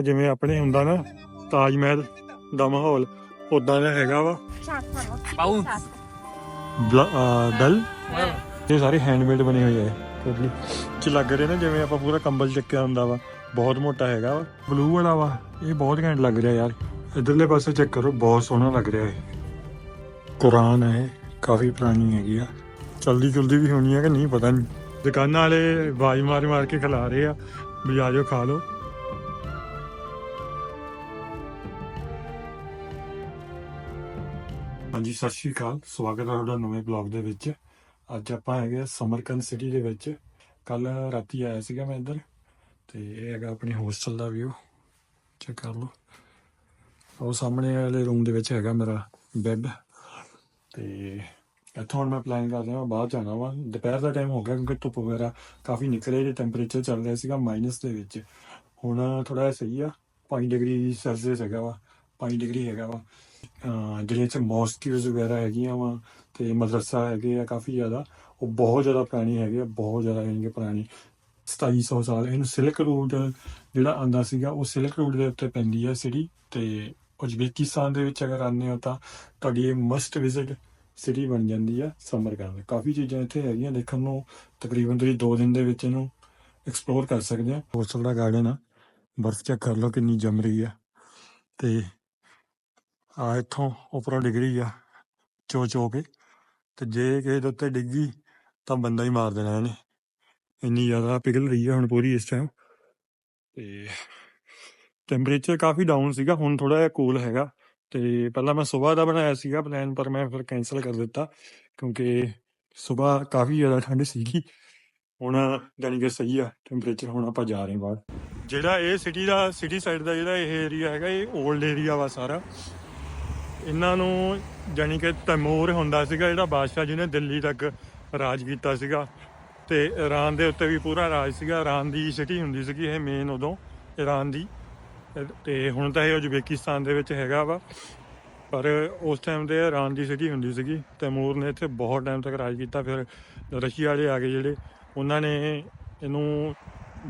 ਜਿਵੇਂ ਆਪਣੇ ਹੁੰਦਾ ਨਾ ਤਾਜ ਮਹਿਲ ਦਾ ਮਾਹੌਲ ਉਦਾਂ ਦਾ ਹੈਗਾ ਵਾ। Bounce. ਬੈਲ ਇਹ ਸਾਰੇ ਹੈਂਡਮੇਡ ਬਣੇ ਹੋਏ ਆ ਟੋਟਲੀ ਚ ਲੱਗ ਰਹੇ ਨੇ ਜਿਵੇਂ ਆਪਾਂ ਪੂਰਾ ਕੰਬਲ ਚੱਕਿਆ ਹੁੰਦਾ ਵਾ ਬਹੁਤ ਮੋਟਾ ਹੈਗਾ ਵਾ। ਬਲੂ ਵਾਲਾ ਵਾ ਇਹ ਬਹੁਤ ਘੈਂਟ ਲੱਗ ਰਿਹਾ ਯਾਰ। ਇਧਰਲੇ ਪਾਸੇ ਚੈੱਕ ਕਰੋ ਬਹੁਤ ਸੋਹਣਾ ਲੱਗ ਰਿਹਾ ਹੈ ਕੁਰਾਨ ਹੈ ਕਾਫੀ ਪੁਰਾਣੀ ਹੈਗੀ ਆ। ਚਲਦੀ ਚੁਲਦੀ ਵੀ ਹੋਣੀ ਹੈ ਕਿ ਨਹੀਂ ਪਤਾ ਨਹੀਂ। ਦੁਕਾਨਾਂ ਵਾਲੇ ਬਾਜ ਮਾਰ ਮਾਰ ਕੇ ਖਿਲਾ ਰਹੇ ਆ। ਵੀ ਆ ਜਾਓ ਖਾ ਲਓ। ਹਾਂਜੀ, ਸਤਿ ਸ਼੍ਰੀ ਅਕਾਲ। ਸਵਾਗਤ ਹੈ ਤੁਹਾਡਾ ਨਵੇਂ ਬਲੌਗ ਦੇ ਵਿੱਚ। ਅੱਜ ਆਪਾਂ ਹੈਗੇ ਆ ਸਮਰਕੰਦ ਸਿਟੀ ਦੇ ਵਿੱਚ। ਕੱਲ ਰਾਤੀ ਆਇਆ ਸੀਗਾ ਮੈਂ ਇੱਧਰ ਤੇ ਇਹ ਹੈਗਾ ਆਪਣੇ ਹੋਸਟਲ ਦਾ ਵਿਊ ਚੈੱਕ ਕਰ ਲਓ। ਉਹ ਸਾਹਮਣੇ ਵਾਲੇ ਰੂਮ ਦੇ ਵਿੱਚ ਹੈਗਾ ਮੇਰਾ ਬੈੱਡ ਤੇ ਇੱਥੋਂ ਹੁਣ ਮੈਂ ਪਲਾਨ ਕਰ ਰਿਹਾ ਬਾਹਰ ਜਾਣਾ ਵਾ। ਦੁਪਹਿਰ ਦਾ ਟਾਈਮ ਹੋ ਗਿਆ ਕਿਉਂਕਿ ਧੁੱਪ ਵਗੈਰਾ ਕਾਫੀ ਨਿਕਲ ਰਹੀ ਤੇ ਟੈਂਪਰੇਚਰ ਚੱਲ ਰਿਹਾ ਸੀਗਾ ਮਾਈਨਸ ਦੇ ਵਿੱਚ। ਹੁਣ ਥੋੜਾ ਜਿਹਾ ਸਹੀ ਆ। 5 ਡਿਗਰੀ ਸੈਲਸੀਅਸ ਹੈਗਾ ਵਾ। 5 ਡਿਗਰੀ ਹੈਗਾ ਵਾ। ਜਿਹੜੇ ਇੱਥੇ ਮੌਸਕੀਜ਼ ਵਗੈਰਾ ਹੈਗੀਆਂ ਵਾ ਤੇ ਮਦਰਸਾ ਹੈਗੇ ਆ ਕਾਫੀ ਜ਼ਿਆਦਾ, ਉਹ ਬਹੁਤ ਜ਼ਿਆਦਾ ਪੁਰਾਣੀ ਹੈਗੇ ਆ, ਬਹੁਤ ਜ਼ਿਆਦਾ ਯਾਨੀ ਕਿ ਪੁਰਾਣੀ 2700 ਸਾਲ, ਇਹਨੂੰ ਸਿਲਕ ਰੂਟ ਜਿਹੜਾ ਆਂਦਾ ਸੀਗਾ, ਉਹ ਸਿਲਕ ਰੂਟ ਦੇ ਉੱਤੇ ਪੈਂਦੀ ਹੈ ਸਿਟੀ ਤੇ ਉਜ਼ਬੇਕਿਸਤਾਨ ਦੇ ਵਿੱਚ ਅਗਰ ਆਉਂਦੇ ਹੋ ਤਾਂ ਤੁਹਾਡੀ ਇਹ ਮਸਟ ਵਿਜ਼ਿਟ ਸਿਟੀ ਬਣ ਜਾਂਦੀ ਆ ਸਮਰਕੰਦ ਕਾਫੀ ਚੀਜ਼ਾਂ ਇੱਥੇ ਹੈਗੀਆਂ, ਦੇਖਣ ਨੂੰ ਤਕਰੀਬਨ ਤੁਸੀਂ 2 ਦਿਨ ਦੇ ਵਿੱਚ ਇਹਨੂੰ ਐਕਸਪਲੋਰ ਕਰ ਸਕਦੇ ਆ। ਹੋਸਟਲ ਦਾ ਗਾਰਡਨ ਆ, ਬਰਫ਼ ਚੈੱਕ ਕਰ ਲਓ ਕਿੰਨੀ ਜੰਮ ਰਹੀ ਆ। ਤੇ ਆ ਇੱਥੋਂ ਉੱਪਰੋਂ ਡਿੱਗ ਰਹੀ ਆ, ਚੋ ਚੋ ਕੇ। ਤੇ ਜੇ ਕਿਸੇ ਦੇ ਉੱਤੇ ਡਿੱਗੀ, ਤਾਂ ਬੰਦਾ ਹੀ ਮਾਰ ਦੇਣਾ ਇਹਨੇ। ਇੰਨੀ ਜ਼ਿਆਦਾ ਪਿਘਲ ਰਹੀ ਆ ਹੁਣ ਪੂਰੀ ਇਸ ਟਾਈਮ ਤੇ ਟੈਂਪਰੇਚਰ ਕਾਫੀ ਡਾਊਨ ਸੀਗਾ, ਹੁਣ ਥੋੜਾ ਜਿਹਾ ਕੂਲ ਹੈਗਾ। ਤੇ ਪਹਿਲਾਂ ਮੈਂ ਸਵੇਰ ਦਾ ਬਣਾਇਆ ਸੀਗਾ ਪਲਾਨ ਪਰ ਮੈਂ ਫਿਰ ਕੈਨਸਲ ਕਰ ਦਿੱਤਾ, ਕਿਉਂਕਿ ਸਵੇਰ ਕਾਫੀ ਜ਼ਿਆਦਾ ਠੰਡ ਸੀਗੀ। ਹੁਣ ਜਾਣੀ ਕਿ ਸਹੀ ਆ ਟੈਂਪਰੇਚਰ ਹੁਣ ਆਪਾਂ ਜਾ ਰਹੇ ਹਾਂ ਬਾਹਰ। ਜਿਹੜਾ ਇਹ ਸਿਟੀ ਦਾ ਸਿਟੀ ਸਾਈਡ ਦਾ ਜਿਹੜਾ ਇਹ ਏਰੀਆ ਹੈਗਾ, ਇਹ 올ਡ ਏਰੀਆ ਵਾ ਸਾਰਾ। ਇਹਨਾਂ ਨੂੰ ਜਾਣੀ ਕਿ ਤੈਮੂਰ ਹੁੰਦਾ ਸੀਗਾ, ਜਿਹੜਾ ਬਾਦਸ਼ਾਹ ਜਿਹਨੇ ਦਿੱਲੀ ਤੱਕ ਰਾਜ ਕੀਤਾ ਸੀਗਾ। ਤੇ ਈਰਾਨ ਦੇ ਉੱਤੇ ਵੀ ਪੂਰਾ ਰਾਜ ਸੀਗਾ। ਈਰਾਨ ਦੀ ਸਿਟੀ ਹੁੰਦੀ ਸੀਗੀ ਇਹ ਮੇਨ ਉਦੋਂ ਈਰਾਨ ਦੀ। ਤੇ ਹੁਣ ਤਾਂ ਇਹ ਉਜ਼ਬੇਕਿਸਤਾਨ ਦੇ ਵਿੱਚ ਹੈਗਾ ਵਾ। ਪਰ ਉਸ ਟਾਈਮ ਤੇ ਈਰਾਨ ਦੀ ਸਿਟੀ ਹੁੰਦੀ ਸੀਗੀ। ਤੈਮੂਰ ਨੇ ਇੱਥੇ ਬਹੁਤ ਟਾਈਮ ਤੱਕ ਰਾਜ ਕੀਤਾ। ਫਿਰ ਰਸ਼ੀਆ ਵਾਲੇ ਆ ਗਏ ਜਿਹੜੇ, ਉਹਨਾਂ ਨੇ ਇਹਨੂੰ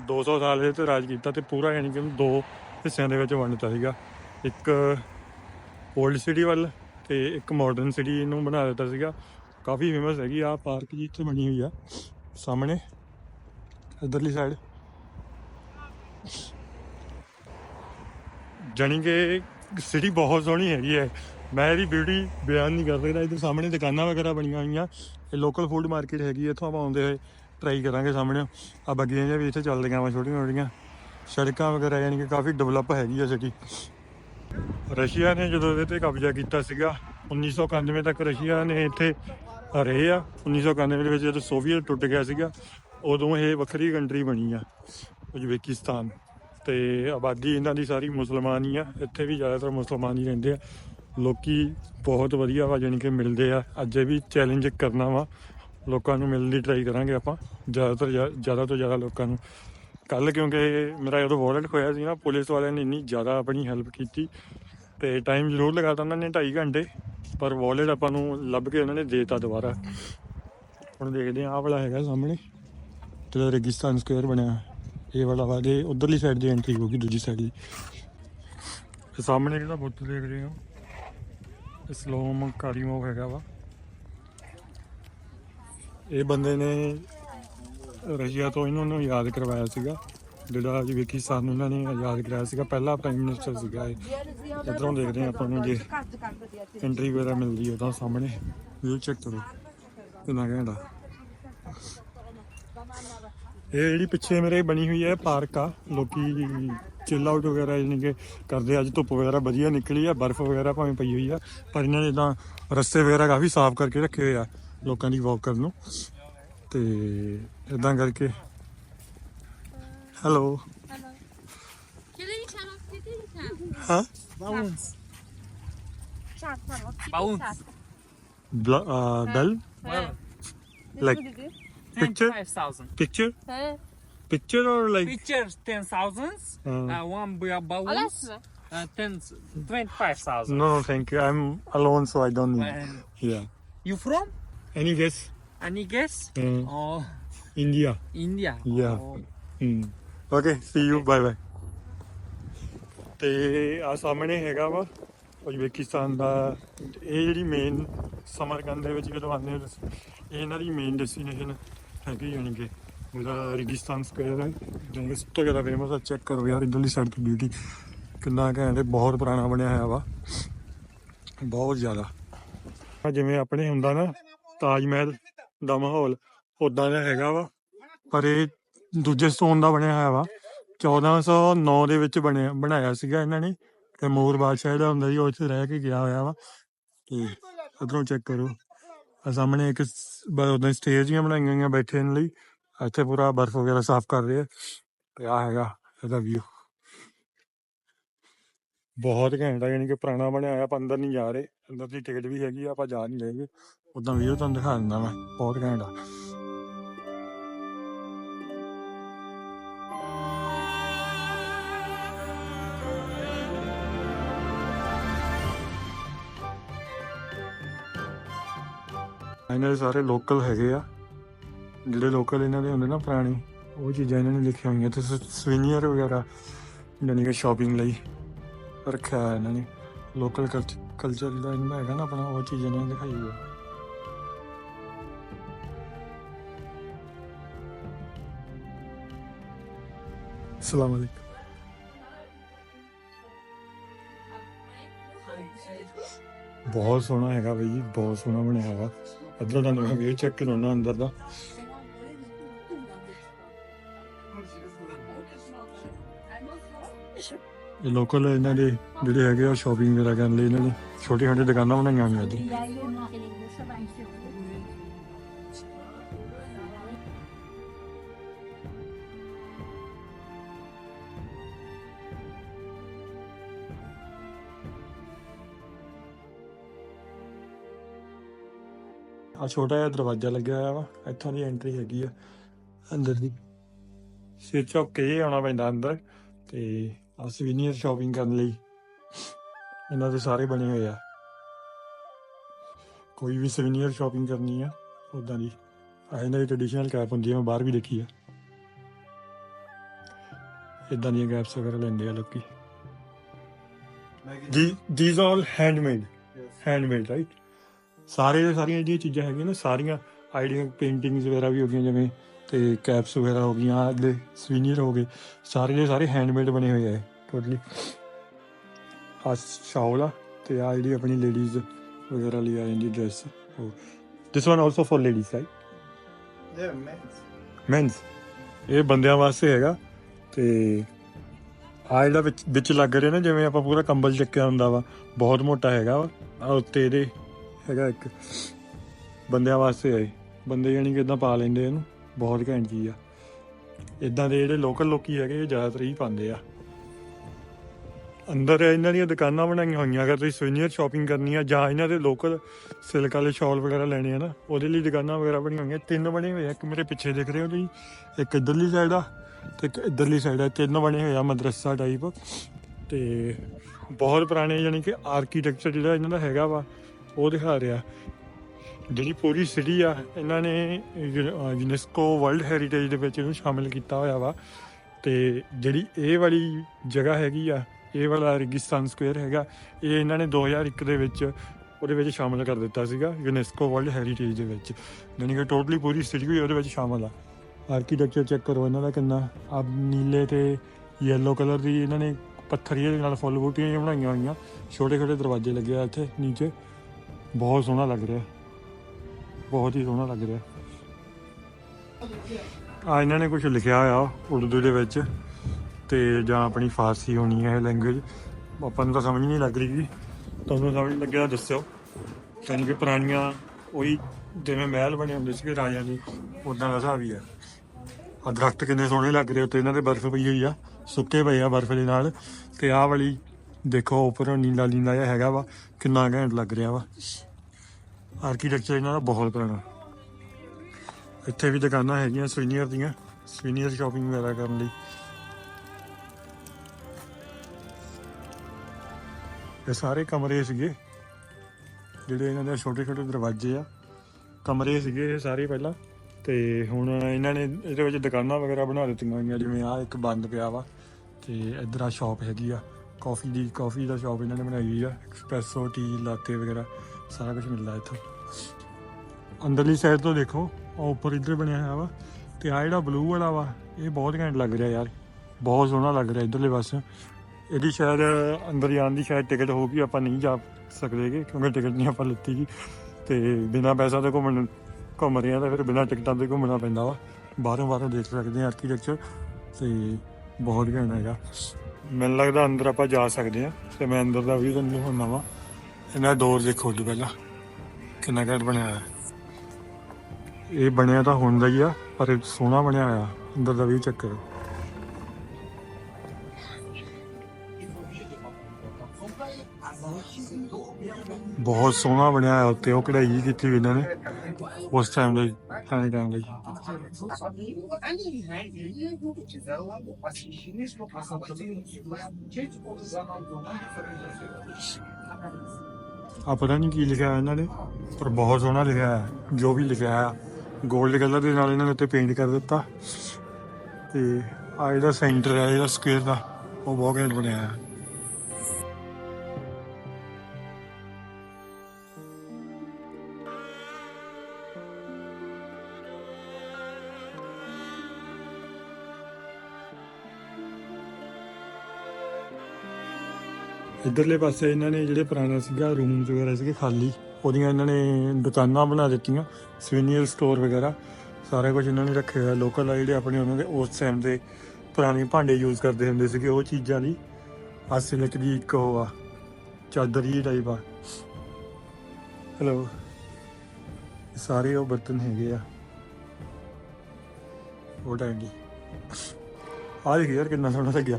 200 ਸਾਲ ਦੇ ਤੇ ਰਾਜ ਕੀਤਾ ਤੇ ਪੂਰਾ ਯਾਨੀ ਕਿ ਦੋ ਹਿੱਸਿਆਂ ਦੇ ਵਿੱਚ ਵੰਡਤਾ ਸੀਗਾ। ਇੱਕ 올ਡ ਸਿਟੀ ਵੱਲ ਤੇ ਇੱਕ ਮਾਡਰਨ ਸਿਟੀ ਨੂੰ ਬਣਾ ਦਿੱਤਾ ਸੀਗਾ। ਕਾਫੀ ਫੇਮਸ ਹੈਗੀ ਆ ਪਾਰਕ ਜੀ ਇੱਥੇ ਬਣੀ ਹੋਈ ਆ, ਸਾਹਮਣੇ, ਇਧਰਲੀ ਸਾਈਡ ਜਾਣੀ ਕਿ ਸਿਟੀ ਬਹੁਤ ਸੋਹਣੀ ਹੈਗੀ ਹੈ। ਮੈਂ ਇਹਦੀ ਬਿਊਟੀ ਬਿਆਨ ਨਹੀਂ ਕਰ ਸਕਦਾ ਇੱਧਰ ਸਾਹਮਣੇ ਦੁਕਾਨਾਂ ਵਗੈਰਾ ਬਣੀਆਂ ਹੋਈਆਂ। ਇਹ ਲੋਕਲ ਫੂਡ ਮਾਰਕੀਟ ਹੈਗੀ ਇੱਥੋਂ ਆਪਾਂ ਆਉਂਦੇ ਹੋਏ ਟਰਾਈ ਕਰਾਂਗੇ ਸਾਹਮਣੇ। ਆ ਬੱਗੀਆਂ ਜਿਹੀਆਂ ਵੀ ਇੱਥੇ ਚੱਲਦੀਆਂ ਵਾ ਛੋਟੀਆਂ ਛੋਟੀਆਂ ਸੜਕਾਂ ਵਗੈਰਾ ਯਾਨੀ ਕਿ ਕਾਫੀ ਡਿਵੈਲਪ ਹੈਗੀ ਆ ਸਿਟੀ ਰਸ਼ੀਆ ਨੇ ਜਦੋਂ ਇਹਦੇ ਤੇ ਕਬਜ਼ਾ ਕੀਤਾ ਸੀਗਾ 1991 ਤੱਕ ਰਸ਼ੀਆ ਨੇ ਇੱਥੇ ਰਹੇ ਆ। 1991 ਦੇ ਵਿੱਚ ਜਦੋਂ ਸੋਵੀਅਤ ਟੁੱਟ ਗਿਆ ਸੀਗਾ, ਉਦੋਂ ਇਹ ਵੱਖਰੀ ਕੰਟਰੀ ਬਣੀ ਆ, ਉਜ਼ਬੇਕਿਸਤਾਨ। ਤੇ ਆਬਾਦੀ ਇਹਨਾਂ ਦੀ ਸਾਰੀ ਮੁਸਲਮਾਨ ਹੀ ਆ, ਇੱਥੇ ਵੀ ਜ਼ਿਆਦਾਤਰ ਮੁਸਲਮਾਨ ਹੀ ਰਹਿੰਦੇ ਆ। ਲੋਕੀ ਬਹੁਤ ਵਧੀਆ ਵਾ, ਜਾਣੀ ਕਿ ਮਿਲਦੇ ਆ। ਅੱਜ ਵੀ ਚੈਲੰਜ ਕਰਨਾ ਵਾ, ਲੋਕਾਂ ਨੂੰ ਮਿਲਣ ਦੀ ਟਰਾਈ ਕਰਾਂਗੇ ਆਪਾਂ, ਜ਼ਿਆਦਾਤਰ ਜ਼ਿਆ- ਜ਼ਿਆਦਾ ਤੋਂ ਜ਼ਿਆਦਾ ਲੋਕਾਂ ਨੂੰ। ਕੱਲ ਕਿਉਂਕਿ ਮੇਰਾ ਜਦੋਂ ਵਾਲਟ ਖੋਇਆ ਸੀ ਨਾ, ਪੁਲਿਸ ਵਾਲਿਆਂ ਨੇ ਇੰਨੀ ਜ਼ਿਆਦਾ ਆਪਣੀ ਹੈਲਪ ਕੀਤੀ ਤੇ ਟਾਈਮ ਜ਼ਰੂਰ ਲਗਾਤਾ ਉਹਨਾਂ ਨੇ 2.5 ਘੰਟੇ, ਪਰ ਵਾਲਟ ਆਪਾਂ ਨੂੰ ਲੱਭ ਕੇ ਉਹਨਾਂ ਨੇ ਦੇਤਾ ਦੁਬਾਰਾ। ਹੁਣ ਦੇਖਦੇ ਆ ਆਹ ਵਾਲਾ ਹੈਗਾ ਸਾਹਮਣੇ, ਜਿਹੜਾ ਰੇਗਿਸਤਾਨ ਸਕੁਅਰ ਬਣਿਆ। ਇਹ ਵਾਲਾ ਵਾ ਦੇ ਉਧਰਲੀ ਸਾਈਡ ਦੀ ਐਂਟਰੀ ਹੋਊਗੀ, ਦੂਜੀ ਸਾਈਡ ਦੀ। ਸਾਹਮਣੇ ਜਿਹੜਾ ਬੁੱਤ ਦੇਖ ਰਹੇ ਹੋ ਇਸਲਾਮ ਕਾਰੀਮੋਵ ਹੈਗਾ ਵਾ। ਇਹ ਬੰਦੇ ਨੇ ਰਸ਼ੀਆ ਤੋਂ ਇਹਨਾਂ ਨੂੰ ਯਾਦ ਕਰਵਾਇਆ ਸੀਗਾ। ਜਿਹੜਾ ਵਿਕੀ ਨੂੰ ਇਹਨਾਂ ਨੇ ਯਾਦ ਕਰਾਇਆ ਸੀਗਾ। ਪਹਿਲਾ ਪ੍ਰਾਈਮ ਮਿਨਿਸਟਰ ਸੀਗਾ ਇਹ। ਇਧਰੋਂ ਦੇਖਦੇ ਹਾਂ ਆਪਾਂ ਨੂੰ ਜੇ ਐਂਟਰੀ ਵਗੈਰਾ ਮਿਲਦੀ ਹੈ ਤਾਂ ਸਾਹਮਣੇ। ਵੀਊ ਚੈੱਕ ਕਰੋ। ਕਿੰਨਾ ਘੈਂਟਾ ਇਹ ਜਿਹੜੀ ਪਿੱਛੇ ਮੇਰੇ ਬਣੀ ਹੋਈ ਹੈ ਪਾਰਕ ਆ, ਲੋਕੀ ਚਿਲ ਆਊਟ ਵਗੈਰਾ ਯਾਨੀ ਕਿ ਕਰਦੇ ਅੱਜ ਧੁੱਪ ਵਗੈਰਾ ਵਧੀਆ ਨਿਕਲੀ ਆ, ਬਰਫ਼ ਵਗੈਰਾ ਭਾਵੇਂ ਪਈ ਹੋਈ ਆ। ਪਰ ਇਹਨਾਂ ਨੇ ਤਾਂ ਰਸਤੇ ਵਗੈਰਾ ਕਾਫੀ ਸਾਫ਼ ਕਰਕੇ ਰੱਖੇ ਹੋਏ ਆ ਲੋਕਾਂ ਦੀ ਵਾਕ ਕਰਨ ਨੂੰ। ਤੇ ਇਦਾਂ ਕਰਕੇ ਹੈਲੋ ਹਾਂ Bounce. Bounce. Bounce. Bell Like- Picture? 25,000. Picture picture ਔਰ like Pictures 10,000. Uh, Uh, one b- balloons. Alles. Uh, 10, 25,000. no no thank you i'm alone so i don't need And yeah you from? any guess Any guess? uh, Oh, india. India. Yeah. Oh. Hmm. okay see you. Bye bye. ਤੇ ਆ ਸਾਹਮਣੇ ਹੈਗਾ ਵਾ Uzbekistan ਦਾ। ਇਹ ਜਿਹੜੀ main ਸਮਰਕੰਦ ਦੇ ਵਿੱਚ ਜਦੋਂ ਆਉਂਦੇ ਹੋ ਇਹ ਇਹਨਾਂ ਦੀ ਮੇਨ ਡੈਸਟੀਨੇਸ਼ਨ ਹੈਗੀ ਯਾਨੀ ਕਿ ਉਹਦਾ ਰੇਗਿਸਤਾਨ ਸਕੁਅਰ ਹੈ। ਜੋ ਸਭ ਤੋਂ ਜ਼ਿਆਦਾ ਫੇਮਸ ਹੈ ਚੈੱਕ ਕਰੋ ਯਾਰ ਇਧਰਲੀ ਸਾਈਡ ਤੋਂ ਬਿਊਟੀ ਕਿੰਨਾ ਘੈਂਟ ਹੈ ਬਹੁਤ ਪੁਰਾਣਾ ਬਣਿਆ ਹੋਇਆ ਵਾ। ਬਹੁਤ ਜ਼ਿਆਦਾ। ਜਿਵੇਂ ਆਪਣੇ ਹੁੰਦਾ ਨਾ ਤਾਜ ਮਹਿਲ। ਦਾ ਮਾਹੌਲ ਉਦਾਂ ਦਾ ਹੈਗਾ ਵਾ, ਪਰ ਇਹ ਦੂਜੇ ਸਟੋਨ ਦਾ ਬਣਿਆ ਹੋਇਆ ਵਾ। 1409 ਦੇ ਵਿੱਚ ਬਣਿਆ, ਬਣਾਇਆ ਸੀਗਾ ਇਹਨਾਂ ਨੇ, ਤੇ ਮੋਰ ਬਾਦਸ਼ਾਹ ਦਾ ਹੁੰਦਾ ਸੀ, ਉਹ ਇੱਥੇ ਰਹਿ ਕੇ ਗਿਆ ਹੋਇਆ ਵਾ। ਤੇ ਉਧਰੋਂ ਚੈੱਕ ਕਰੋ ਆ ਸਾਹਮਣੇ ਇੱਕ ਉਹਦਾਂ ਸਟੇਜ ਜਿਹੀਆਂ ਬਣਾਈਆਂ ਹੋਈਆਂ ਬੈਠਣ ਲਈ, ਇੱਥੇ ਪੂਰਾ ਬਰਫ਼ ਵਗੈਰਾ ਸਾਫ਼ ਕਰ ਰਹੇ ਆ, ਤੇ ਆ ਹੈਗਾ ਇਹਦਾ ਵਿਊ ਬਹੁਤ ਘੈਂਟ ਆ, ਯਾਨੀ ਕਿ ਪੁਰਾਣਾ ਬਣਿਆ ਹੋਇਆ, ਆਪਾਂ ਅੰਦਰ ਨਹੀਂ ਜਾ ਰਹੇ, ਅੰਦਰ ਦੀ ਟਿਕਟ ਵੀ ਹੈਗੀ ਆ, ਆਪਾਂ ਜਾ ਨਹੀਂ ਰਹੇ। ਉਦਾਂ ਵੀਡੀਓ ਤੁਹਾਨੂੰ ਦਿਖਾ ਦਿੰਦਾ ਮੈਂ, ਬਹੁਤ ਘੈਂਟ ਆ। ਇਹਨਾਂ ਦੇ ਸਾਰੇ ਲੋਕਲ ਹੈਗੇ ਆ। ਜਿਹੜੇ ਲੋਕਲ ਇਹਨਾਂ ਦੇ ਹੁੰਦੇ ਨਾ ਪੁਰਾਣੇ, ਉਹ ਚੀਜ਼ਾਂ ਇਹਨਾਂ ਨੇ ਲਿਖੀਆਂ ਹੋਈਆਂ। ਤੇ ਸਵੀਨੀਅਰ ਵਗੈਰਾ, ਯਾਨੀ ਕਿ ਸ਼ਾਪਿੰਗ ਲਈ ਰੱਖਿਆ ਹੋਇਆ ਇਹਨਾਂ ਨੇ। ਲੋਕਲ ਕਲਚਰ ਦਾ ਇਹਨਾਂ ਹੈਗਾ ਨਾ ਆਪਣਾ, ਉਹ ਚੀਜ਼ ਇਹਨਾਂ ਨੇ ਦਿਖਾਈ ਹੋਈ ਹੈ ਸਲਾਮ ਬਹੁਤ ਸੋਹਣਾ ਹੈਗਾ ਬਈ ਬਹੁਤ ਸੋਹਣਾ ਬਣਿਆ ਵਾ। ਅੱਧਰ ਦਾ ਮੈਂ ਵੀ ਚੈੱਕ ਕਰਾਉਣਾ ਅੰਦਰ ਦਾ। ਇਹ ਲੋਕਲ ਇਹਨਾਂ ਦੇ ਜਿਹੜੇ ਹੈਗੇ ਆ ਸ਼ਾਪਿੰਗ ਵਗੈਰਾ ਕਰਨ ਲਈ ਇਹਨਾਂ ਨੇ ਛੋਟੀ ਛੋਟੀ ਦੁਕਾਨਾਂ ਬਣਾਈਆਂ ਹੋਈਆਂ ਜੀ ਆ ਛੋਟਾ ਜਿਹਾ ਦਰਵਾਜ਼ਾ ਲੱਗਿਆ ਹੋਇਆ ਵਾ ਇੱਥੋਂ ਦੀ ਐਂਟਰੀ ਹੈਗੀ ਆ ਅੰਦਰ ਦੀ। ਸਿਰ ਚੁੱਕ ਕੇ ਆਉਣਾ ਪੈਂਦਾ ਅੰਦਰ ਤੇ ਆ ਸਵੀਨੀਅਰ ਸ਼ਾਪਿੰਗ ਕਰਨ ਲਈ ਇਹਨਾਂ ਦੇ ਸਾਰੇ ਬਣੇ ਹੋਏ ਆ। ਕੋਈ ਵੀ ਸਵੀਨੀਅਰ ਸ਼ਾਪਿੰਗ ਕਰਨੀ ਆ ਉਦਾਂ ਦੀ। ਆ ਇਹਨਾਂ ਦੀ ਟ੍ਰੈਡੀਸ਼ਨਲ ਕੈਪ ਹੁੰਦੀ ਆ ਮੈਂ ਬਾਹਰ ਵੀ ਦੇਖੀ ਆ। ਇਦਾਂ ਦੀਆਂ ਕੈਪਸ ਵਗੈਰਾ ਲੈਂਦੇ ਆ ਲੋਕੀ। The these all handmade handmade right ਸਾਰੇ ਦੇ ਸਾਰੀਆਂ ਜਿਹੜੀਆਂ ਚੀਜ਼ਾਂ ਹੈਗੀਆਂ ਨਾ ਸਾਰੀਆਂ ਆਈਡੀਆ ਪੇਂਟਿੰਗਸ ਵਗੈਰਾ ਵੀ ਹੋ ਗਈਆਂ ਜਿਵੇਂ ਤੇ ਕੈਪਸ ਵਗੈਰਾ ਹੋ ਗਈਆਂ ਅਗਲੇ ਸਵੀਨੀਅਰ ਹੋ ਗਏ ਸਾਰੇ ਦੇ ਸਾਰੇ ਹੈਂਡਮੇਡ ਬਣੇ ਹੋਏ ਆ ਟੋਟਲੀ ਆ ਸ਼ਾਵਲ ਆ ਤੇ ਆ ਜਿਹੜੀ ਆਪਣੀ ਲੇਡੀਜ਼ ਵਗੈਰਾ ਲਈ ਆ ਜਾਂਦੀ dress this one also for ladies right Yeah, men's. Men's ਇਹ ਬੰਦਿਆਂ ਵਾਸਤੇ ਹੈਗਾ ਤੇ ਆ ਜਿਹੜਾ ਵਿੱਚ ਵਿੱਚ ਲੱਗ ਰਿਹਾ ਨਾ ਜਿਵੇਂ ਆਪਾਂ ਪੂਰਾ ਕੰਬਲ ਚੱਕਿਆ ਹੁੰਦਾ ਵਾ ਬਹੁਤ ਮੋਟਾ ਹੈਗਾ ਵਾ। ਆ ਉੱਤੇ ਇਹਦੇ ਹੈਗਾ ਇੱਕ। ਬੰਦਿਆਂ ਵਾਸਤੇ ਹੈ ਬੰਦੇ ਜਾਨੀ ਕਿ ਇਦਾਂ ਪਾ ਲੈਂਦੇ ਇਹਨੂੰ। ਬਹੁਤ ਘੈਂਟ ਚੀਜ਼ ਆ। ਇਦਾਂ ਦੇ ਜਿਹੜੇ ਲੋਕਲ ਲੋਕੀ ਹੈਗੇ, ਇਹ ਜ਼ਿਆਦਾਤਰ ਹੀ ਪਾਉਂਦੇ ਆ। ਅੰਦਰ ਇਹਨਾਂ ਦੀਆਂ ਦੁਕਾਨਾਂ ਬਣਾਈਆਂ ਹੋਈਆਂ, ਅਗਰ ਤੁਸੀਂ ਸਵੀਨੀਅਰ ਸ਼ਾਪਿੰਗ ਕਰਨੀ ਆ, ਜਾਂ ਇਹਨਾਂ ਦੇ ਲੋਕਲ ਸਿਲਕ ਵਾਲੇ ਸ਼ਾਲ ਵਗੈਰਾ ਲੈਣੇ ਆ ਨਾ, ਉਹਦੇ ਲਈ ਦੁਕਾਨਾਂ ਵਗੈਰਾ ਬਣੀਆਂ ਹੋਈਆਂ। ਤਿੰਨ ਬਣੇ ਹੋਏ ਆ। ਇੱਕ ਮੇਰੇ ਪਿੱਛੇ ਦੇਖ ਰਹੇ ਹੋ ਤੁਸੀਂ। ਇੱਕ ਇਧਰਲੀ ਸਾਈਡ ਆ ਤੇ ਇੱਕ ਇਧਰਲੀ ਸਾਈਡ ਆ। ਤਿੰਨ ਬਣੇ ਹੋਏ ਆ, ਮਦਰਸਾ ਟਾਈਪ ਤੇ ਬਹੁਤ ਪੁਰਾਣੇ ਯਾਨੀ ਕਿ ਆਰਕੀਟੈਕਚਰ ਜਿਹੜਾ ਇਹਨਾਂ ਦਾ ਹੈਗਾ ਵਾ ਉਹ ਦਿਖਾ ਰਿਹਾ। ਜਿਹੜੀ ਪੂਰੀ ਸਿਟੀ ਆ, ਇਹਨਾਂ ਨੇ ਯੂਨੈਸਕੋ ਵਰਲਡ ਹੈਰੀਟੇਜ ਦੇ ਵਿੱਚ ਇਹਨੂੰ ਸ਼ਾਮਿਲ ਕੀਤਾ ਹੋਇਆ ਵਾ। ਤੇ ਜਿਹੜੀ ਇਹ ਵਾਲੀ ਜਗ੍ਹਾ ਹੈਗੀ ਆ, ਇਹ ਵਾਲਾ ਰੇਗਿਸਤਾਨ ਸਕੁਅਰ ਹੈਗਾ, ਇਹ ਇਹਨਾਂ ਨੇ 2001 ਦੇ ਵਿੱਚ ਉਹਦੇ ਵਿੱਚ ਸ਼ਾਮਿਲ ਕਰ ਦਿੱਤਾ ਸੀਗਾ ਯੂਨੈਸਕੋ ਵਰਲਡ ਹੈਰੀਟੇਜ ਦੇ ਵਿੱਚ। ਯਾਨੀ ਕਿ ਟੋਟਲੀ ਪੂਰੀ ਸਿਟੀ ਵੀ ਉਹਦੇ ਵਿੱਚ ਸ਼ਾਮਿਲ ਆ। ਆਰਕੀਟੈਕਚਰ ਚੈੱਕ ਕਰੋ ਇਹਨਾਂ ਦਾ ਕਿੰਨਾ। ਆ ਨੀਲੇ ਤੇ ਯੈਲੋ ਕਲਰ ਦੀ ਇਹਨਾਂ ਨੇ ਪੱਥਰੀਏ ਦੇ ਨਾਲ ਫੁੱਲ ਬੂਟੀਆਂ ਜਿਹੀਆਂ ਬਣਾਈਆਂ ਹੋਈਆਂ। ਛੋਟੇ ਛੋਟੇ ਦਰਵਾਜ਼ੇ ਲੱਗੇ ਆ ਇੱਥੇ, ਨੀਚੇ। ਬਹੁਤ ਸੋਹਣਾ ਲੱਗ ਰਿਹਾ। ਬਹੁਤ ਹੀ ਸੋਹਣਾ ਲੱਗ ਰਿਹਾ। ਆ, ਇਹਨਾਂ ਨੇ ਕੁਝ ਲਿਖਿਆ ਹੋਇਆ ਉਰਦੂ ਦੇ ਵਿੱਚ ਤੇ ਜਾਂ ਆਪਣੀ ਫਾਰਸੀ ਹੋਣੀ ਹੈ ਇਹ ਲੈਂਗੁਏਜ ਆਪਾਂ ਨੂੰ ਤਾਂ ਸਮਝ ਨਹੀਂ ਲੱਗ ਰਹੀ ਜੀ। ਤੁਹਾਨੂੰ ਸਮਝ ਲੱਗਿਆ ਦੱਸਿਓ। ਯਾਨੀ ਕਿ ਪੁਰਾਣੀਆਂ ਉਹੀ ਜਿਵੇਂ ਮਹਿਲ ਬਣੇ ਹੁੰਦੇ ਸੀਗੇ ਰਾਜਿਆਂ ਦੇ ਉਦਾਂ ਦਾ ਹਿਸਾਬ ਹੀ ਆ ਆ ਦਰਖਤ ਕਿੰਨੇ ਸੋਹਣੇ ਲੱਗ ਰਹੇ, ਉੱਤੇ ਇਹਨਾਂ ਦੇ ਬਰਫ਼ ਪਈ ਹੋਈ ਆ, ਸੁੱਕੇ ਪਏ ਆ ਬਰਫ਼ ਦੇ ਨਾਲ। ਤੇ ਆਹ ਵਾਲੀ ਦੇਖੋ, ਉੱਪਰੋਂ ਨੀਲਾ ਨੀਲਾ ਜਿਹਾ ਹੈਗਾ ਵਾ, ਕਿੰਨਾ ਘੈਂਟ ਲੱਗ ਰਿਹਾ ਵਾ। ਆਰਕੀਟੈਕਚਰ ਇਹਨਾਂ ਦਾ ਬਹੁਤ ਪੁਰਾਣਾ। ਇੱਥੇ ਵੀ ਦੁਕਾਨਾਂ ਹੈਗੀਆਂ ਸਵੀਨੀਅਰ ਦੀਆਂ ਸਵੀਨੀਅਰ ਸ਼ਾਪਿੰਗ ਵਗੈਰਾ ਕਰਨ ਲਈ। ਇਹ ਸਾਰੇ ਕਮਰੇ ਸੀਗੇ, ਜਿਹੜੇ ਇਹਨਾਂ ਦੇ ਛੋਟੇ ਛੋਟੇ ਦਰਵਾਜ਼ੇ ਆ। ਕਮਰੇ ਸੀਗੇ ਇਹ ਸਾਰੇ ਪਹਿਲਾਂ, ਤੇ ਹੁਣ ਇਹਨਾਂ ਨੇ ਇਹਦੇ ਵਿੱਚ ਦੁਕਾਨਾਂ ਵਗੈਰਾ ਬਣਾ ਦਿੱਤੀਆਂ ਹੋਈਆਂ, ਜਿਵੇਂ ਆ ਇੱਕ ਬੰਦ ਪਿਆ ਵਾ, ਤੇ ਇੱਧਰ ਆ ਸ਼ਾਪ ਹੈਗੀ ਆ। ਕਾਫੀ ਦੀ, ਕਾਫੀ ਦਾ ਸ਼ਾਪ ਇਹਨਾਂ ਨੇ ਬਣਾਈ ਹੋਈ ਆ ਐਕਸਪ੍ਰੈਸੋ ਟੀ ਲਾਤੇ ਵਗੈਰਾ। ਸਾਰਾ ਕੁਝ ਮਿਲਦਾ ਇੱਥੋਂ। ਅੰਦਰਲੀ ਸਾਈਡ ਤੋਂ ਦੇਖੋ ਉਹ ਉੱਪਰ ਇੱਧਰ ਬਣਿਆ ਹੋਇਆ ਵਾ ਤੇ ਆ ਜਿਹੜਾ ਬਲੂ ਵਾਲਾ ਵਾ, ਇਹ ਬਹੁਤ ਘੈਂਟ ਲੱਗ ਰਿਹਾ ਯਾਰ। ਬਹੁਤ ਸੋਹਣਾ ਲੱਗ ਰਿਹਾ ਇੱਧਰਲੇ ਪਾਸੇ। ਇਹਦੀ ਸ਼ਾਇਦ ਅੰਦਰ ਜਾਣ ਦੀ ਸ਼ਾਇਦ ਟਿਕਟ ਹੋਊਗੀ, ਆਪਾਂ ਨਹੀਂ ਜਾ ਸਕਦੇਗੇ ਕਿਉਂਕਿ ਟਿਕਟ ਨਹੀਂ ਆਪਾਂ ਲਿੱਤੀ ਗੀ ਤੇ ਬਿਨਾਂ ਪੈਸਾ ਦੇ ਘੁੰਮਣ, ਘੁੰਮ ਰਹੇ ਆ ਤਾਂ ਫਿਰ ਬਿਨਾਂ ਟਿਕਟਾਂ ਦੇ ਘੁੰਮਣਾ ਪੈਂਦਾ ਵਾ। ਬਾਹਰੋਂ ਬਾਹਰੋਂ ਦੇਖ ਸਕਦੇ ਆ ਆਰਕੀਟੈਕਚਰ ਤੇ ਬਹੁਤ ਘੈਂਟ ਹੈਗਾ। ਮੈਨੂੰ ਲੱਗਦਾ ਅੰਦਰ ਆਪਾਂ ਜਾ ਸਕਦੇ ਆ, ਤੇ ਮੈਂ ਅੰਦਰ ਦਾ ਵੀ ਤੁਹਾਨੂੰ ਦਿਖਾਉਣਾ ਵਾ। ਇਹਨਾਂ ਦੌਰ ਦੇਖੋ ਜੀ ਪਹਿਲਾਂ। ਕਿੰਨਾ ਘੈਂਟ ਬਣਿਆ ਹੋਇਆ। ਇਹ ਬਣਿਆ ਤਾਂ ਹੁਣ ਦਾ ਹੀ ਆ, ਪਰ ਇਹ ਸੋਹਣਾ ਬਣਿਆ ਹੋਇਆ, ਅੰਦਰ ਦਾ ਵੀ ਚੱਕਰ। ਬਹੁਤ ਸੋਹਣਾ ਬਣਿਆ ਹੋਇਆ ਉੱਤੇ, ਉਹ ਕਢਾਈ ਕੀਤੀ ਵੀ ਇਹਨਾਂ ਨੇ, ਉਸ ਟਾਈਮ ਲਈ, ਪੁਰਾਣੇ ਟਾਈਮ ਲਈ। ਆ ਪਤਾ ਨਹੀਂ ਕੀ ਲਿਖਿਆ ਹੈ ਇਹਨਾਂ ਨੇ, ਪਰ ਬਹੁਤ ਸੋਹਣਾ ਲਿਖਿਆ ਹੈ, ਜੋ ਵੀ ਲਿਖਿਆ ਹੈ। 골ਡ ਕਲਰ ਦੇ ਨਾਲ ਇਹਨਾਂ ਨੇ ਉੱਤੇ ਪੇਂਟ ਕਰ ਦਿੱਤਾ। ਤੇ ਆ ਇਹਦਾ ਸੈਂਟਰ ਹੈ ਇਹਦਾ ਸਕੁਅਰ ਦਾ, ਉਹ ਬਹੁਤ ਘੈਂਟ ਬਣਿਆ ਹੈ। ਇਧਰਲੇ ਪਾਸੇ ਇਹਨਾਂ ਨੇ ਜਿਹੜੇ ਪੁਰਾਣਾ ਸੀਗਾ ਰੂਮਸ ਵਗੈਰਾ ਸੀਗੇ ਖਾਲੀ, ਉਹਦੀਆਂ ਇਹਨਾਂ ਨੇ ਦੁਕਾਨਾਂ ਬਣਾ ਦਿੱਤੀਆਂ ਸਵੀਨੀਅਰ ਸਟੋਰ ਵਗੈਰਾ, ਸਾਰਾ ਕੁਝ ਇਹਨਾਂ ਨੇ ਰੱਖਿਆ ਹੋਇਆ। ਲੋਕਲ ਆ ਜਿਹੜੇ ਆਪਣੇ ਉਹਨਾਂ ਦੇ ਉਸ ਟਾਈਮ ਦੇ ਪੁਰਾਣੇ ਭਾਂਡੇ ਯੂਜ਼ ਕਰਦੇ ਹੁੰਦੇ ਸੀਗੇ, ਉਹ ਚੀਜ਼ਾਂ ਦੀ ਆ ਸਿਲਕ ਦੀ ਇੱਕ ਉਹ ਆ, ਚਾਦਰ ਹੀ ਟਾਈਪ ਆ। ਹੈਲੋ ਸਾਰੇ ਉਹ ਬਰਤਨ ਹੈਗੇ ਆ। ਉਹ ਟਾਈਮ ਦੀ। ਆ ਦੇਖ ਯਾਰ ਕਿੰਨਾ ਸੋਹਣਾ ਲੱਗਿਆ।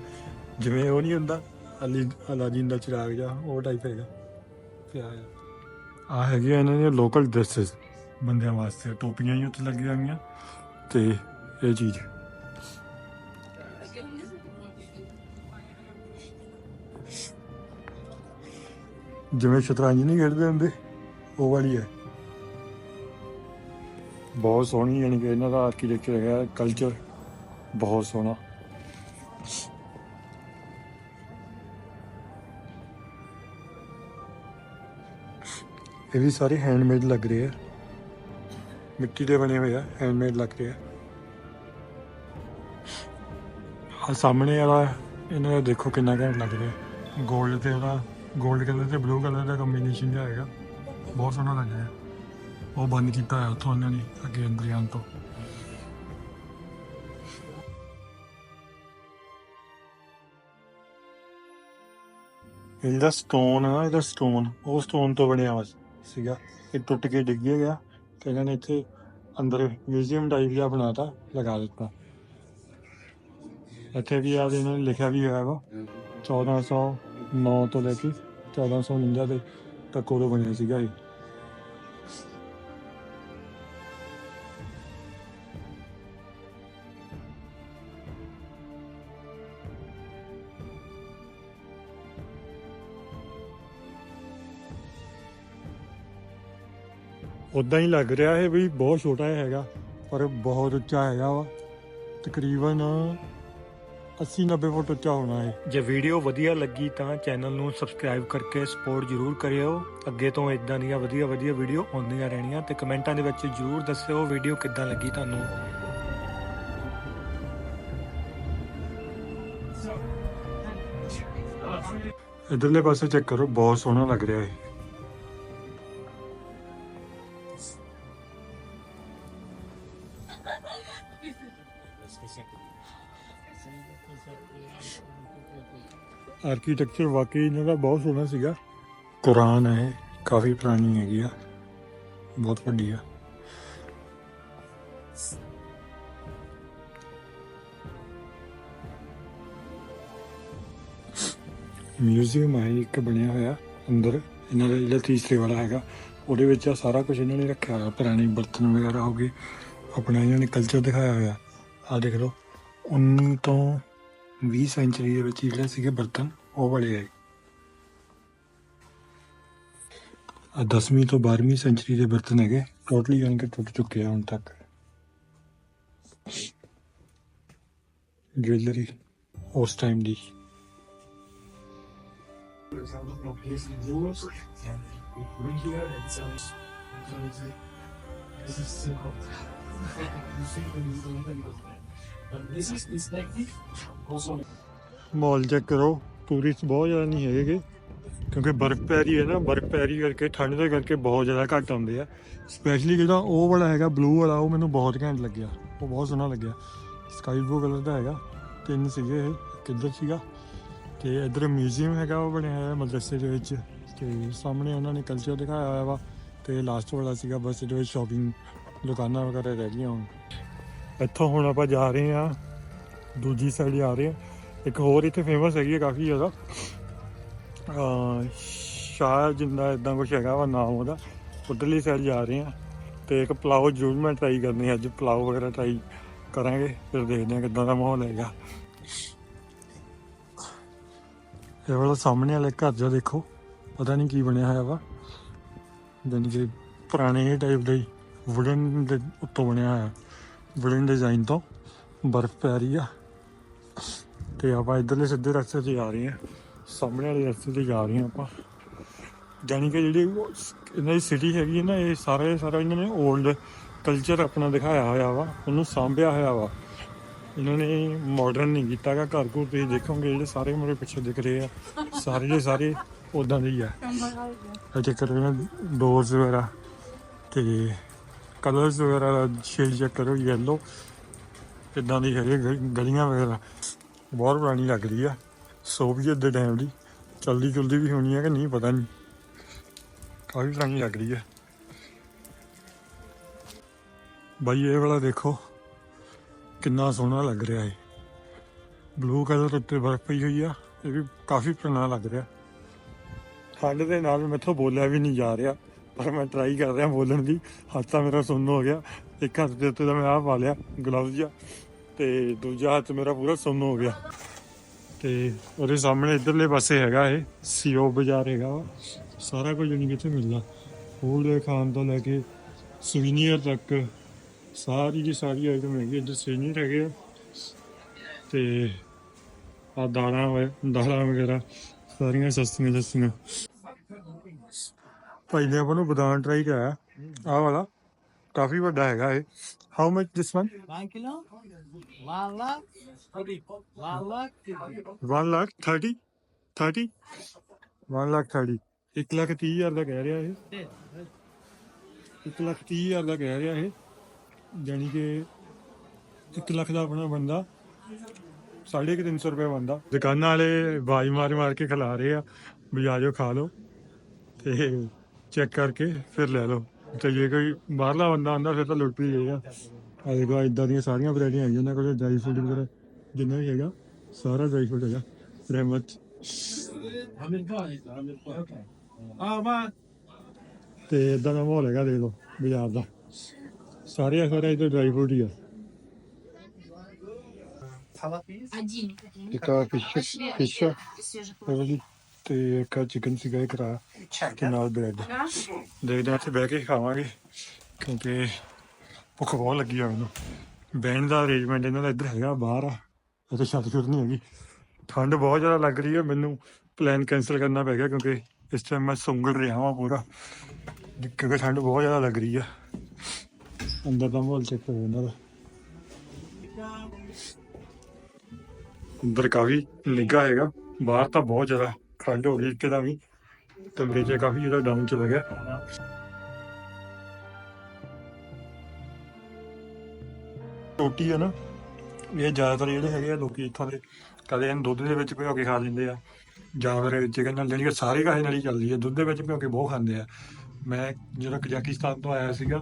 ਜਿਵੇਂ ਉਹ ਨਹੀਂ ਹੁੰਦਾ। ਅਲੀ, ਅਲਾਦੀਨ ਦਾ ਚਿਰਾਗ ਜਾਂ ਉਹ ਟਾਈਪ ਹੈਗਾ। ਪਿਆ ਆ ਹੈਗੇ ਆ ਇਹਨਾਂ ਦੀਆਂ ਲੋਕਲ ਡਰੈਸਸ ਬੰਦਿਆਂ ਵਾਸਤੇ। ਟੋਪੀਆਂ ਹੀ ਉੱਥੇ ਲੱਗੀਆਂ ਹੋਈਆਂ। ਤੇ ਇਹ ਚੀਜ਼। ਜਿਵੇਂ ਸ਼ਤਰੰਜ ਨਹੀਂ ਖੇਡਦੇ ਹੁੰਦੇ, ਉਹ ਵਾਲੀ ਹੈ। ਬਹੁਤ ਸੋਹਣੀ, ਯਾਨੀ ਕਿ ਇਹਨਾਂ ਦਾ ਆਰਕੀਟੈਕਚਰ ਹੈਗਾ ਕਲਚਰ ਬਹੁਤ ਸੋਹਣਾ। ਇਹ ਵੀ ਸਾਰੇ ਹੈਂਡਮੇਡ ਲੱਗ ਰਹੇ ਆ। ਮਿੱਟੀ ਦੇ ਬਣੇ ਹੋਏ ਆ ਹੈਂਡਮੇਡ ਲੱਗ ਰਹੇ ਆ। ਆ ਸਾਹਮਣੇ ਵਾਲਾ, ਇਹਨਾਂ ਦਾ ਦੇਖੋ ਕਿੰਨਾ ਘੈਂਟ ਲੱਗ ਰਿਹਾ। 골ਡ ਤੇ ਉਹਦਾ 골ਡ ਕਲਰ ਤੇ ਬਲੂ ਕਲਰ ਦਾ ਕੰਬੀਨੇਸ਼ਨ ਜਿਹਾ ਹੈਗਾ ਬਹੁਤ ਸੋਹਣਾ ਲੱਗ ਰਿਹਾ। ਉਹ ਬੰਦ ਕੀਤਾ ਹੋਇਆ ਉੱਥੋਂ ਇਹਨਾਂ ਨੇ, ਅੱਗੇ ਅੰਦਰ ਜਾਣ ਤੋਂ। ਇਹ ਜਿਹੜਾ ਸਟੋਨ ਆ ਨਾ, ਇਹਦਾ ਸਟੋਨ ਉਹ ਸਟੋਨ ਤੋਂ ਬਣਿਆ ਵਾ। ਸੀਗਾ। ਇਹ ਟੁੱਟ ਕੇ ਡਿੱਗ ਗਿਆ। ਤੇ ਇਹਨਾਂ ਨੇ ਇੱਥੇ ਅੰਦਰ ਮਿਊਜ਼ੀਅਮ ਟਾਈਪ ਜਿਹਾ ਬਣਾਤਾ ਲਗਾ ਦਿੱਤਾ। ਇੱਥੇ ਵੀ ਆ ਇਹਨਾਂ ਨੇ ਲਿਖਿਆ ਵੀ ਹੋਇਆ ਵਾ। 1409 ਤੋਂ ਲੈ ਕੇ 1449 ਦੇ ਤੱਕ ਉਦੋਂ ਬਣਿਆ ਸੀਗਾ ਇਹ। ਉਦਾਂ ਹੀ ਲੱਗ ਰਿਹਾ ਇਹ ਵੀ ਬਹੁਤ ਛੋਟਾ ਹੈਗਾ ਪਰ ਬਹੁਤ ਉੱਚਾ ਹੈਗਾ ਵਾ। ਤਕਰੀਬਨ 80 90 ਫੁੱਟ ਉੱਚਾ ਹੋਣਾ ਹੈ ਜੇ ਵੀਡੀਓ ਵਧੀਆ ਲੱਗੀ ਤਾਂ ਚੈਨਲ ਨੂੰ ਸਬਸਕ੍ਰਾਈਬ ਕਰਕੇ ਸਪੋਰਟ ਜਰੂਰ ਕਰਿਓ। ਅੱਗੇ ਤੋਂ ਇਦਾਂ ਦੀਆਂ ਵਧੀਆ ਵਧੀਆ ਵੀਡੀਓ ਆਉਂਦੀਆਂ ਰਹਿਣੀਆਂ ਤੇ ਕਮੈਂਟਾਂ ਦੇ ਵਿੱਚ ਜਰੂਰ ਦੱਸਿਓ ਵੀਡੀਓ ਕਿੱਦਾਂ ਲੱਗੀ ਤੁਹਾਨੂੰ। ਇਧਰਲੇ ਪਾਸੇ ਚੈੱਕ ਕਰੋ ਬਹੁਤ ਸੋਹਣਾ ਲੱਗ ਰਿਹਾ ਹੈ ਆਰਕੀਟੈਕਚਰ ਵਾਕਈ ਇਹਨਾਂ ਦਾ ਬਹੁਤ ਸੋਹਣਾ ਸੀਗਾ। ਕੁਰਾਨ ਹੈ ਇਹ, ਕਾਫੀ ਪੁਰਾਣੀ ਹੈਗੀ ਆ ਬਹੁਤ ਵੱਡੀ ਆ। ਮਿਊਜ਼ੀਅਮ ਹੈ ਇੱਕ ਬਣਿਆ ਹੋਇਆ ਅੰਦਰ ਇਹਨਾਂ ਦਾ ਜਿਹੜਾ ਤੀਸਰੇ ਵਾਲਾ ਹੈਗਾ ਉਹਦੇ ਵਿੱਚ ਆ ਸਾਰਾ ਕੁਝ ਇਹਨਾਂ ਨੇ ਰੱਖਿਆ ਹੋਇਆ ਪੁਰਾਣੇ ਬਰਤਨ ਵਗੈਰਾ ਹੋ ਗਏ ਆਪਣਾ ਇਹਨਾਂ ਨੇ ਕਲਚਰ ਦਿਖਾਇਆ ਹੋਇਆ। ਆ ਦੇਖ ਲਓ 19 ਤੋਂ 20 ਸੈਂਚਰੀ ਦੇ ਵਿੱਚ ਜਿਹੜੇ ਸੀਗੇ ਬਰਤਨ, ਉਹ ਵਾਲੇ ਹੈ ਆ 10ਵੀਂ ਤੋਂ 12ਵੀਂ ਸੈਂਚਰੀ ਦੇ ਬਰਤਨ ਹੈਗੇ। ਟੋਟਲੀ ਯਾਨੀ ਕਿ ਟੁੱਟ ਚੁੱਕੇ ਆ ਹੁਣ ਤੱਕ। ਜਵੈਲਰੀ ਉਸ ਟਾਈਮ ਦੀ। ਮਾਲ ਚੈੱਕ ਕਰੋ। ਟੂਰਿਸਟ ਬਹੁਤ ਜ਼ਿਆਦਾ ਨਹੀਂ ਹੈਗੇ। ਕਿਉਂਕਿ ਬਰਫ਼ ਪੈ ਰਹੀ ਹੈ ਨਾ। ਬਰਫ਼ ਪੈ ਰਹੀ ਕਰਕੇ, ਠੰਡ ਦੇ ਕਰਕੇ ਬਹੁਤ ਜ਼ਿਆਦਾ ਘੱਟ ਆਉਂਦੇ ਆ। ਸਪੈਸ਼ਲੀ ਜਿਹੜਾ ਉਹ ਵਾਲਾ ਹੈਗਾ ਬਲੂ ਵਾਲਾ, ਉਹ ਮੈਨੂੰ ਬਹੁਤ ਘੈਂਟ ਲੱਗਿਆ। ਉਹ ਬਹੁਤ ਸੋਹਣਾ ਲੱਗਿਆ। ਸਕਾਈ ਬਲੂ ਕਲਰ ਦਾ ਹੈਗਾ। ਤਿੰਨ ਸੀਗੇ ਇਹ। ਕਿੱਧਰ ਸੀਗਾ? ਤੇ ਇਧਰ ਮਿਊਜ਼ੀਅਮ ਹੈਗਾ, ਉਹ ਬਣਿਆ ਹੋਇਆ ਮਦਰਸੇ ਦੇ ਵਿੱਚ। ਤੇ ਸਾਹਮਣੇ ਉਹਨਾਂ ਨੇ ਕਲਚਰ ਦਿਖਾਇਆ ਹੋਇਆ ਵਾ। ਤੇ ਲਾਸਟ ਵਾਲਾ ਸੀਗਾ, ਬਸ ਇਹਦੇ ਵਿੱਚ ਸ਼ਾਪਿੰਗ ਦੁਕਾਨਾਂ ਵਗੈਰਾ ਰਹਿ ਗਈਆਂ ਹੁਣ। ਇੱਥੋਂ ਹੁਣ ਆਪਾਂ ਜਾ ਰਹੇ ਆ ਦੂਜੀ ਸਾਈਡ ਆ ਰਹੇ ਆ ਇੱਕ ਹੋਰ ਇੱਥੇ ਫੇਮਸ ਹੈਗੀ ਹੈ ਕਾਫੀ ਜ਼ਿਆਦਾ। ਸ਼ਾਹ ਜਿੰਦਾ ਇਦਾਂ ਕੁਝ ਹੈਗਾ ਵਾ ਨਾਮ ਉਹਦਾ, ਉੱਧਰਲੀ ਸਾਈਡ ਜਾ ਰਹੇ ਆ ਤੇ ਇੱਕ ਪਲਾਓ ਜ਼ਰੂਰ ਮੈਂ ਟਰਾਈ ਕਰਨੀ ਹੈ, ਅੱਜ ਪਲਾਓ ਵਗੈਰਾ ਟਰਾਈ ਕਰਾਂਗੇ, ਫਿਰ ਦੇਖਦੇ ਆ ਕਿੱਦਾਂ ਦਾ ਮਾਹੌਲ ਹੈਗਾ। ਇਹ ਵਾਲਾ ਸਾਹਮਣੇ ਵਾਲੇ ਘਰ ਜਾ ਦੇਖੋ, ਪਤਾ ਨਹੀਂ ਕੀ ਬਣਿਆ ਹੋਇਆ ਵਾ। ਜਾਣੀ ਕਿ ਪੁਰਾਣੇ ਟਾਈਪ ਦੇ ਵੁਡਨ ਦੇ ਉੱਤੋਂ ਬਣਿਆ ਹੋਇਆ। ਵੁਡਨ ਡਿਜ਼ਾਈਨ ਤੋਂ ਬਰਫ਼ ਪੈ ਰਹੀ ਆ। ਤੇ ਆਪਾਂ ਇਧਰਲੇ ਸਿੱਧੇ ਰਸਤੇ ਤੇ ਜਾ ਰਹੇ ਹਾਂ। ਸਾਹਮਣੇ ਵਾਲੇ ਰਸਤੇ ਤੇ ਜਾ ਰਹੇ ਹਾਂ ਆਪਾਂ। ਜਾਣੀ ਕਿ ਜਿਹੜੀ ਇਹਨਾਂ ਦੀ ਸਿਟੀ ਹੈਗੀ ਨਾ ਇਹ ਸਾਰੇ ਸਾਰਾ ਇਹਨਾਂ ਨੇ 올ਡ ਕਲਚਰ ਆਪਣਾ ਦਿਖਾਇਆ ਹੋਇਆ ਵਾ। ਉਹਨੂੰ ਸਾਂਭਿਆ ਹੋਇਆ ਵਾ। ਇਹਨਾਂ ਨੇ ਮਾਡਰਨ ਨਹੀਂ ਕੀਤਾ ਗਾ ਘਰ ਘਰ ਤੁਸੀਂ ਦੇਖੋਗੇ ਜਿਹੜੇ ਸਾਰੇ ਮੇਰੇ ਪਿੱਛੇ ਦਿਖ ਰਹੇ ਆ। ਸਾਰੇ ਦੇ ਸਾਰੇ ਉਦਾਂ ਦੇ ਹੀ ਆ। ਇਹ ਚੱਕਰ ਇਹਨਾਂ ਡੋਰਸ ਵਗੈਰਾ ਤੇ ਕਲਰਸ ਵਗੈਰਾ ਦਾ ਸ਼ੇਡ ਚੈੱਕ ਕਰੋ ਯੈਲੋ ਇਦਾਂ ਦੀ ਹੈਗੇ ਗ- ਗਲੀਆਂ ਵਗੈਰਾ। ਬਹੁਤ ਪੁਰਾਣੀ ਲੱਗ ਰਹੀ ਆ। ਸੋਵੀਅਤ ਦੇ ਟਾਈਮ ਦੀ। ਚਲਦੀ ਚੁਲਦੀ ਵੀ ਹੋਣੀ ਹੈ ਕਿ ਨਹੀਂ, ਪਤਾ ਨਹੀਂ। ਕਾਫੀ ਪੁਰਾਣੀ ਲੱਗ ਰਹੀ ਹੈ ਬਾਈ, ਇਹ ਵਾਲਾ ਦੇਖੋ। ਕਿੰਨਾ ਸੋਹਣਾ ਲੱਗ ਰਿਹਾ ਹੈ ਬਲੂ ਕਲਰ ਉੱਤੇ ਬਰਫ਼ ਪਈ ਹੋਈ ਆ। ਇਹ ਵੀ ਕਾਫੀ ਪੁਰਾਣਾ ਲੱਗ ਰਿਹਾ। ਠੰਡ ਦੇ ਨਾਲ ਮੈਥੋਂ ਬੋਲਿਆ ਵੀ ਨਹੀਂ ਜਾ ਰਿਹਾ। ਪਰ ਮੈਂ ਟਰਾਈ ਕਰ ਰਿਹਾ ਬੋਲਣ ਦੀ। ਹੱਥ ਤਾਂ ਮੇਰਾ ਸੁੰਨ ਹੋ ਗਿਆ। ਇੱਕ ਹੱਥ ਦੇ ਉੱਤੇ ਤਾਂ ਮੈਂ ਆਹ ਪਾ ਲਿਆ ਗਲਵਜ਼ ਜਿਹਾ। ਤੇ ਦੂਜਾ ਹੱਥ ਮੇਰਾ ਪੂਰਾ ਸੁੰਨ ਹੋ ਗਿਆ। ਤੇ ਉਹਦੇ ਸਾਹਮਣੇ ਇਧਰਲੇ ਪਾਸੇ ਹੈਗਾ ਇਹ ਸੀਓ ਬਾਜ਼ਾਰ ਹੈਗਾ ਵਾ ਸਾਰਾ ਕੁਝ ਨਹੀਂ ਕਿਤੇ ਮਿਲਦਾ। ਫੂਡ ਦੇ ਖਾਣ ਤੋਂ ਲੈ ਕੇ ਸੁਵੀਨੀਅਰ ਤੱਕ, ਸਾਰੀ ਦੀ ਸਾਰੀ ਆਈਟਮ ਹੈਗੀ ਇੱਧਰ ਸੀਨੀਅਰ ਹੈਗੇ ਆ। ਤੇ ਆ ਦਾਲਾਂ ਵ- ਵਗੈਰਾ, ਸਾਰੀਆਂ ਸਸਤੀਆਂ ਸਸਤੀਆਂ ਭਾਈ ਨੇ ਆਪਾਂ ਨੂੰ ਬਦਾਮ ਟਰਾਈ ਕਰਾਇਆ। ਆਹ ਵਾਲਾ ਕਾਫੀ ਵੱਡਾ ਹੈਗਾ ਇਹ। How much this one One kilo? One lakh? One lakh? 1 lakh 30 30 1 lakh 30 1 lakh 30 ਹਜ਼ਾਰ ਦਾ ਕਹਿ ਰਿਹਾ ਇਹ। 1 ਲੱਖ 30 ਹਜ਼ਾਰ ਦਾ ਕਹਿ ਰਿਹਾ ਇਹ। ਜਾਨੀ ਕਿ 1 ਲੱਖ ਦਾ ਆਪਣਾ ਬੰਦਾ ਸਾਢੇ ਕੁ ਤਿੰਨ ਸੌ ਰੁਪਏ ਬੰਦਾ। ਦੁਕਾਨਾਂ ਵਾਲੇ ਬਾਜ ਮਾਰ ਮਾਰ ਕੇ ਖਿਲਾ ਰਹੇ ਆ ਵੀ ਆ ਜਾਓ ਖਾ ਲਓ। ਤੇ ਚੈੱਕ ਕਰਕੇ ਫਿਰ ਲੈ ਲਓ ਤੇ ਜੇ ਕੋਈ ਬਾਹਰਲਾ ਬੰਦਾ ਆਂਦਾ ਫਿਰ ਤਾਂ ਲੁੱਟ ਹੀ ਲਏਗਾ ਆ ਦੇਖੋ ਇਦਾਂ ਦੀਆਂ ਸਾਰੀਆਂ ਵੈਰਾਈਟੀਆਂ ਹੈਗੀਆਂ ਉਹਨਾਂ ਕੋਲ ਡਰਾਈ ਫੂਡ ਵਗੈਰਾ ਜਿੰਨਾ ਵੀ ਹੈਗਾ ਸਾਰਾ ਡਰਾਈ ਫੂਡ ਹੈਗਾ ਰਹਿਮਤ Oh man. ਤੇ ਇਦਾਂ ਦਾ ਮਾਹੌਲ ਹੈਗਾ ਦੇਖ ਲਓ ਬਾਜ਼ਾਰ ਦਾ ਸਾਰੇ ਸਾਰੇ ਇਧਰ ਡਰਾਈ ਫੂਡ ਹੀ ਆ Talapis? Один. ਇੱਕ ਆ ਫਿਸ਼ ਫਿਸ਼ Свежих ਤੇ ਇੱਕ ਚਿਕਨ ਸੀਗਾ ਇੱਕ ਰਾ ਤੇ ਨਾਲ ਬ੍ਰੈਡ ਦੇਖਦੇ ਹਾਂ ਇੱਥੇ ਬਹਿ ਕੇ ਖਾਵਾਂਗੇ ਕਿਉਂਕਿ ਭੁੱਖ ਬਹੁਤ ਲੱਗੀ ਆ ਮੈਨੂੰ। ਬਹਿਣ ਦਾ ਅਰੇਂਜਮੈਂਟ ਇਹਨਾਂ ਦਾ ਇੱਧਰ ਹੈਗਾ ਬਾਹਰ ਆ। ਇੱਥੇ ਛੱਤ ਛੁੱਟ ਨਹੀਂ ਹੈਗੀ। ਠੰਡ ਬਹੁਤ ਜ਼ਿਆਦਾ ਲੱਗ ਰਹੀ ਹੈ ਮੈਨੂੰ ਪਲਾਨ ਕੈਨਸਲ ਕਰਨਾ ਪੈ ਗਿਆ ਕਿਉਂਕਿ ਇਸ ਟਾਈਮ ਮੈਂ ਸੁੰਗੜ ਰਿਹਾ ਹਾਂ ਪੂਰਾ। ਕਿਉਂਕਿ ਠੰਡ ਬਹੁਤ ਜ਼ਿਆਦਾ ਲੱਗ ਰਹੀ ਆ। ਅੰਦਰ ਦਾ ਮਾਹੌਲ ਚੈੱਕ ਕਰੋ ਇਹਨਾਂ ਦਾ। ਅੰਦਰ ਕਾਫੀ ਨਿੱਘਾ ਹੈਗਾ ਬਾਹਰ ਤਾਂ ਬਹੁਤ ਜ਼ਿਆਦਾ। ਠੰਡ ਹੋ ਗਈ ਇੱਕਦਮ ਹੀ। ਟੈਂਪਰੇਚਰ ਕਾਫੀ ਜ਼ਿਆਦਾ ਡਾਊਨ ਚਲਾ ਗਿਆ ਰੋਟੀ ਹੈ ਨਾ, ਇਹ ਜ਼ਿਆਦਾਤਰ ਜਿਹੜੇ ਹੈਗੇ ਆ ਲੋਕੀ ਇੱਥੋਂ ਦੇ ਕਦੇ ਇਹਨੂੰ ਦੁੱਧ ਦੇ ਵਿੱਚ ਭਿਓ ਕੇ ਖਾ ਲੈਂਦੇ ਆ, ਜਾਂ ਫਿਰ ਚਿਕਨ ਨਾਲ ਜਿਹੜੀ ਸਾਰੇ ਕਾਹੇ ਨਾਲ ਹੀ ਚੱਲਦੀ ਹੈ ਦੁੱਧ ਦੇ ਵਿੱਚ ਭਿਓ ਕੇ ਬਹੁਤ ਖਾਂਦੇ ਆ। ਮੈਂ ਜਦੋਂ ਕਜ਼ਾਕਿਸਤਾਨ ਤੋਂ ਆਇਆ ਸੀਗਾ,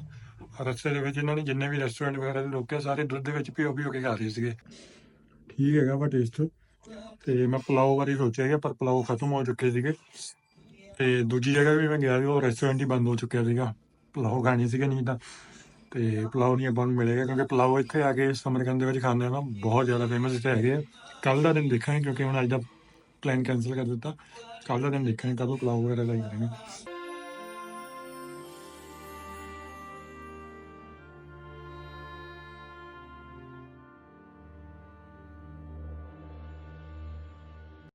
ਰਸਤੇ ਦੇ ਵਿੱਚ ਇਹਨਾਂ ਨੇ ਜਿੰਨੇ ਵੀ ਰੈਸਟੋਰੈਂਟ ਵਗੈਰਾ ਦੇ ਲੋਕ ਆ ਸਾਰੇ ਦੁੱਧ ਦੇ ਵਿੱਚ ਭਿਓ ਭਿਓ ਕੇ ਖਾ ਰਹੇ ਸੀਗੇ। ਠੀਕ ਹੈਗਾ ਵਾ ਟੇਸਟ ਤੇ ਮੈਂ ਪਲਾਓ ਬਾਰੇ ਸੋਚਿਆ ਗਿਆ ਪਰ ਪਲਾਓ ਖਤਮ ਹੋ ਚੁੱਕੇ ਸੀਗੇ। ਤੇ ਦੂਜੀ ਜਗ੍ਹਾ ਵੀ ਮੈਂ ਗਿਆ ਸੀ, ਉਹ ਰੈਸਟੋਰੈਂਟ ਹੀ ਬੰਦ ਹੋ ਚੁੱਕਿਆ ਸੀਗਾ। ਪਲਾਓ ਖਾਣੀ ਸੀਗਾ ਨਹੀਂ ਤਾਂ, ਤੇ ਪਲਾਓ ਨਹੀਂ ਆਪਾਂ ਨੂੰ ਮਿਲੇਗਾ ਕਿਉਂਕਿ ਪਲਾਓ ਇੱਥੇ ਆ ਕੇ ਸਮਰਕੰਦ ਦੇ ਵਿੱਚ ਖਾਂਦੇ ਨਾਲ ਬਹੁਤ ਜ਼ਿਆਦਾ ਫੇਮਸ ਇੱਥੇ ਹੈਗੇ ਆ। ਕੱਲ ਦਾ ਦਿਨ ਦੇਖਾਂਗੇ, ਕਿਉਂਕਿ ਹੁਣ ਅੱਜ ਦਾ ਪਲਾਨ ਕੈਨਸਲ ਕਰ ਦਿੱਤਾ। ਕੱਲ ਦਾ ਦਿਨ ਦੇਖਾਂਗੇ, ਕਦੋਂ ਪਲਾਓ ਵਗੈਰਾ ਲਾਈ ਕਰਾਂਗੇ